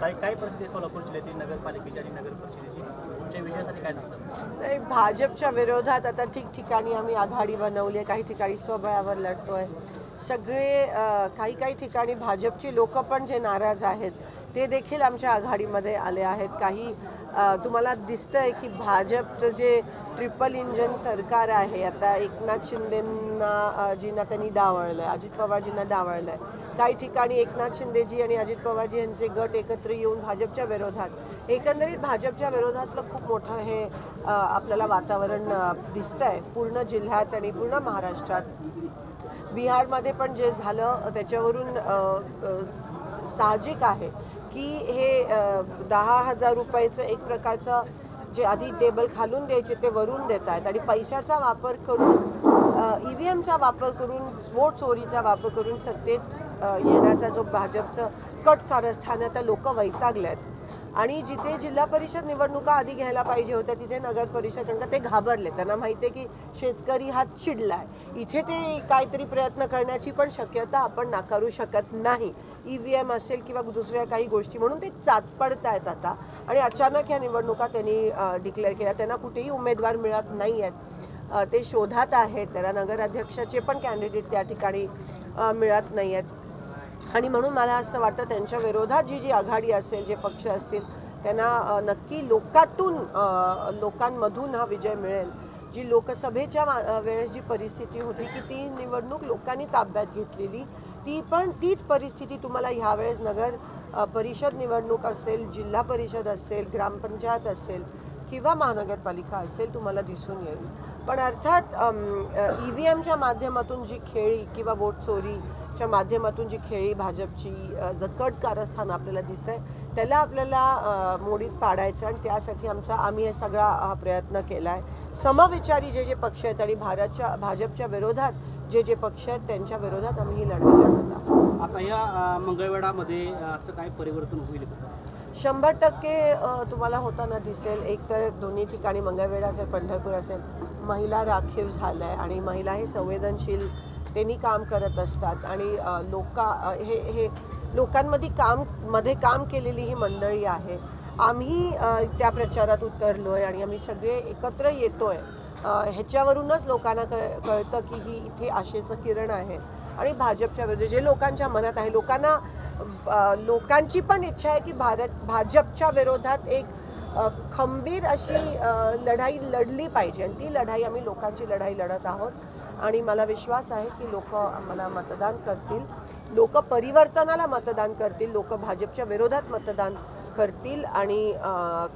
काय काय परिस्थिती सोलापूर जिल्ह्यातील नगरपालिकेची आणि नगर परिषदेची तुमच्या विजयासाठी काय सांगतात नाही भाजपच्या विरोधात आता ठिकठिकाणी आम्ही आघाडी बनवली आहे काही ठिकाणी स्वबळावर लढतोय. सगळे काही काही ठिकाणी भाजपची लोक पण जे नाराज आहेत ते देखील आमच्या आघाडीमध्ये आले आहेत. काही तुम्हाला दिसतंय की भाजपचं जे ट्रिपल इंजन सरकार आहे. आता एकनाथ शिंदेंना जींना त्यांनी डावळलं आहे अजित पवारजींना डावळलं आहे काही ठिकाणी एकनाथ शिंदेजी आणि अजित पवारजी यांचे गट एकत्र येऊन भाजपच्या विरोधात एकंदरीत भाजपच्या विरोधातलं खूप मोठं हे आपल्याला वातावरण दिसतं आहे पूर्ण जिल्ह्यात आणि पूर्ण महाराष्ट्रात. बिहारमध्ये पण जे झालं त्याच्यावरून साहजिक आहे की हे दहा हजार रुपयाचं एक प्रकारचं जे आधी टेबल खालून द्यायचे ते वरून देत आहेत. आणि पैशाचा वापर करून ई व्ही एमचा वापर करून वोट चोरीचा वापर करून सत्तेत येण्याचा जो भाजपचं कट कारस्थान आहे त्या लोक वैतागले आहेत. आणि जिथे जिल्हा परिषद निवडणुका आधी घ्यायला पाहिजे होत्या तिथे नगर परिषद कारण ते घाबरले. त्यांना माहिती आहे की शेतकरी हा चिडला आहे इथे ते काहीतरी प्रयत्न करण्याची पण शक्यता आपण नाकारू शकत नाही. ई व्ही एम असेल किंवा दुसऱ्या काही गोष्टी म्हणून ते चाचपडत आहेत आता. आणि अचानक ह्या निवडणुका त्यांनी डिक्लेअर केल्या. त्यांना कुठेही उमेदवार मिळत नाही आहेत ते शोधात आहेत. त्यांना नगराध्यक्षाचे पण कॅन्डिडेट त्या ठिकाणी मिळत नाही आहेत आणि म्हणून मला असं वाटतं त्यांच्या विरोधात जी जी आघाडी असेल जे पक्ष असतील त्यांना नक्की लोकातून लोकांमधून हा विजय मिळेल. जी लोकसभेच्या मा- वेळेस जी परिस्थिती होती की ती निवडणूक लोकांनी ताब्यात घेतलेली ती पण तीच परिस्थिती तुम्हाला ह्यावेळेस नगर परिषद निवडणूक असेल जिल्हा परिषद असेल ग्रामपंचायत असेल किंवा महानगरपालिका असेल तुम्हाला दिसून येईल. पण अर्थात ई व्ही एमच्या माध्यमातून जी खेळी किंवा वोट चोरीच्या माध्यमातून जी खेळी भाजपची जकट कारस्थान आपल्याला दिसत आहे त्याला आपल्याला मोडीत पाडायचं आणि त्यासाठी आमचा आम्ही हे सगळा हा प्रयत्न केला आहे समविचारी जे जे पक्ष आहेत आणि भारतच्या भाजपच्या विरोधात जे जे पक्ष आहेत त्यांच्या विरोधात आम्ही ही लढाई लढत आहोत. आता या मंगळवेढामध्ये अं, असं काय परिवर्तन होईल शंभर टक्के तुम्हाला होताना दिसेल. एक तर दोन्ही ठिकाणी मंगळवेढा असेल पंढरपूर असेल महिला राखीव झालं आहे आणि महिला हे संवेदनशील त्यांनी काम करत असतात. आणि लोका हे हे लोकांमध्ये काममध्ये काम केलेली ही मंडळी आहे. आम्ही त्या प्रचारात उतरलो आहे आणि आम्ही सगळे एकत्र येतो आहे ह्याच्यावरूनच लोकांना कळ कळतं की ही इथे आशेचं किरण आहे. आणि भाजपच्या विरुद्ध जे लोकांच्या मनात आहे लोकांना लोकांची पण इच्छा आहे की भारत भाजपच्या विरोधात एक खंबीर अशी लढाई लढली पाहिजे. आणि ती लढाई आम्ही लोकांची लढाई लढत आहोत. आणि मला विश्वास आहे की लोक आम्हाला मतदान करतील. लोक परिवर्तनाला मतदान करतील. लोक भाजपच्या विरोधात मतदान करतील आणि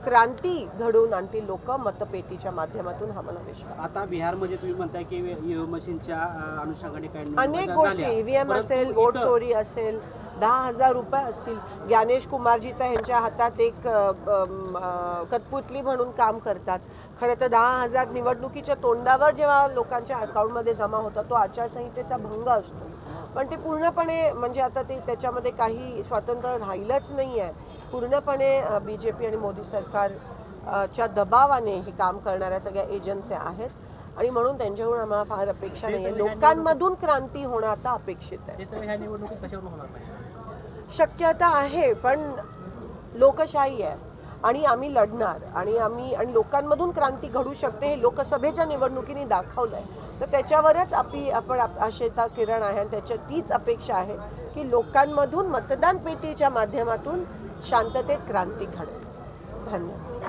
क्रांती घडवून आणतील लोक मतपेटीच्या माध्यमातून हा मला विश्वास. आता बिहारमध्ये तुम्ही म्हणताय की ईव्हीएम मशीनच्या अनुषंगाने काही अनेक. गोष्टी ईव्हीएम असेल वोट चोरी असेल दहा हजार रुपये असतील ज्ञानेश कुमारजी तर ह्यांच्या हातात एक कठपुतली म्हणून काम करतात खरं तर दहा हजार निवडणुकीच्या तोंडावर जेव्हा लोकांच्या अकाउंटमध्ये जमा होतात तो आचारसंहितेचा भंग असतो पण ते पूर्णपणे म्हणजे आता ते त्याच्यामध्ये काही स्वातंत्र्य राहिलंच नाही आहे पूर्णपणे बी जे पी आणि मोदी सरकार अ, च्या दबावाने हे काम करणाऱ्या सगळ्या एजन्सी आहेत. आणि म्हणून त्यांच्याकडून आम्हाला फार अपेक्षा नाही आहे लोकांमधून क्रांती होणं आता अपेक्षित आहे. शक्यता आहे पण लोकशाही आहे. आणि आम्ही लढणार. आणि आम्ही आणि लोकांमधून क्रांती घडू शकते हे लोकसभेच्या निवडणुकीने दाखवलं आहे तर त्याच्यावरच आपली आपण आशेचा किरण आहे आणि त्याच्या तीच अपेक्षा आहे की लोकांमधून मतदान पेटीच्या माध्यमातून शांततेत क्रांती घडेल. धन्यवाद.